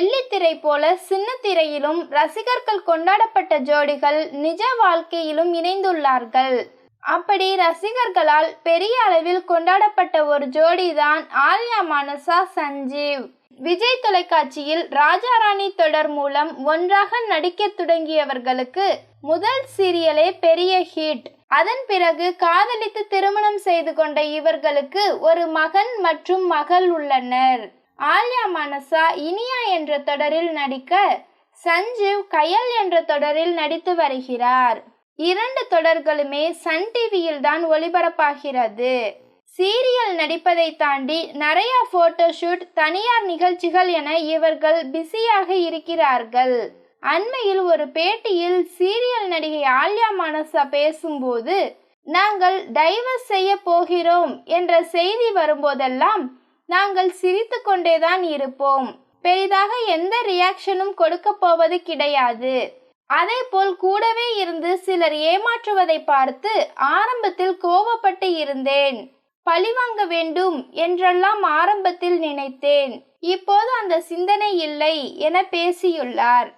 வெள்ளித்திரை போல சின்ன திரையிலும் ரசிகர்கள் கொண்டாடப்பட்ட ஜோடிகள் நிஜ வாழ்க்கையிலும் இணைந்துள்ளார்கள். அப்படி ரசிகர்களால் பெரிய அளவில் கொண்டாடப்பட்ட ஒரு ஜோடிதான் ஆல்யா மானசா சஞ்சீவ். விஜய் தொலைக்காட்சியில் ராஜாராணி தொடர் மூலம் ஒன்றாக நடிக்க தொடங்கியவர்களுக்கு முதல் சீரியலே பெரிய ஹிட். அதன் பிறகு காதலித்து திருமணம் செய்து கொண்ட இவர்களுக்கு ஒரு மகன் மற்றும் மகள் உள்ளனர். ஆல்யா மனசா இனியா என்ற தொடரில் நடிக்க சஞ்சீவ் கயல் என்ற தொடரில் நடித்து வருகிறார். இரண்டு தொடர்களுமே சன் டிவியில் தான் ஒளிபரப்பாகிறது. சீரியல் நடிப்பதை தாண்டி நிறைய போட்டோஷூட் தனியார் நிகழ்ச்சிகள் என இவர்கள் பிஸியாக இருக்கிறார்கள். அண்மையில் ஒரு பேட்டியில் சீரியல் நடிகை ஆல்யா மனசா பேசும்போது நாங்கள் டைவர்ஸ் செய்ய போகிறோம் என்ற செய்தி வரும்போதெல்லாம் நாங்கள் சிரித்து கொண்டேதான் இருப்போம். பெரிதாக எந்த ரியாக்ஷனும் கொடுக்க போவது கிடையாது. அதேபோல் கூடவே இருந்து சிலர் ஏமாற்றுவதை பார்த்து ஆரம்பத்தில் கோபப்பட்டு இருந்தேன். பழிவாங்க வேண்டும் என்றெல்லாம் ஆரம்பத்தில் நினைத்தேன். இப்போது அந்த சிந்தனை இல்லை என பேசியுள்ளார்.